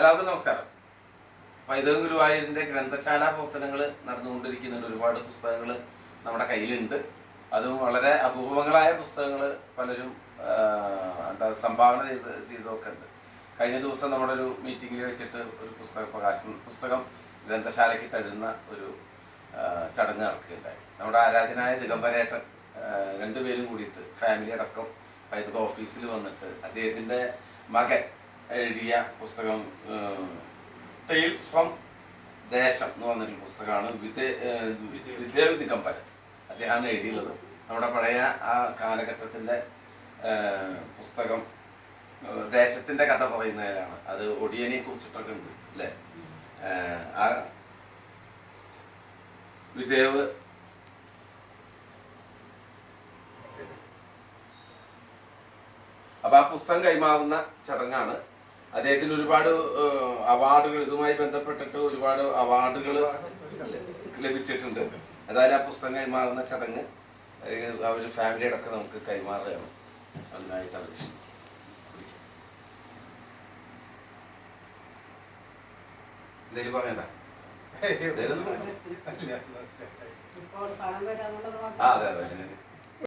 എല്ലാവർക്കും നമസ്കാരം. വൈദവ ഗുരുവായൂരിന്റെ ഗ്രന്ഥശാല പ്രവർത്തനങ്ങൾ നടന്നുകൊണ്ടിരിക്കുന്നുണ്ട്. ഒരുപാട് പുസ്തകങ്ങൾ നമ്മുടെ കയ്യിലുണ്ട്. അതും വളരെ അപൂർവങ്ങളായ പുസ്തകങ്ങൾ പലരും എന്താ സംഭാവന ചെയ്ത് ചെയ്തതൊക്കെ ഉണ്ട് കഴിഞ്ഞ ദിവസം നമ്മുടെ ഒരു മീറ്റിംഗിൽ വെച്ചിട്ട് ഒരു പുസ്തക പ്രകാശനം പുസ്തകം ഗ്രന്ഥശാലയ്ക്ക് തരുന്ന ഒരു ചടങ്ങ് നടക്കുകയുണ്ടായി. നമ്മുടെ ആരാധനായ ദിഗംബരേട്ടൻ രണ്ടുപേരും കൂടിയിട്ട് ഫാമിലി അടക്കം പൈതൃക ഓഫീസിൽ വന്നിട്ട് അദ്ദേഹത്തിന്റെ മകൻ എഴുതിയ പുസ്തകം ടെയിൽസ് ഫ്രം ദേശം എന്ന് പറഞ്ഞൊരു പുസ്തകമാണ്. വിജയ വിജയ ദിഗംബരൻ അദ്ദേഹമാണ് എഴുതിയുള്ളത്. നമ്മുടെ പഴയ ആ കാലഘട്ടത്തിന്റെ പുസ്തകം ദേശത്തിന്റെ കഥ പറയുന്നതിലാണ് അത് ഒടിയനെ കുറിച്ചിട്ടൊക്കെ ഉണ്ട് അല്ലേ? ആ വിദേവ് അപ്പൊ ആ പുസ്തകം കൈമാറുന്ന ചടങ്ങാണ് അദ്ദേഹത്തിന് ഒരുപാട് അവാർഡുകൾ ഇതുമായി ബന്ധപ്പെട്ടിട്ട് ഒരുപാട് അവാർഡുകൾ ലഭിച്ചിട്ടുണ്ട്. അതായത് ആ പുസ്തകം കൈമാറുന്ന ചടങ്ങ് അവർ ഫാമിലി അടക്കം നമുക്ക് കൈമാറുകയാണ്. നന്നായിട്ട് അപേക്ഷിച്ചു എന്തെങ്കിലും പറയണ്ട? അതെ അതെ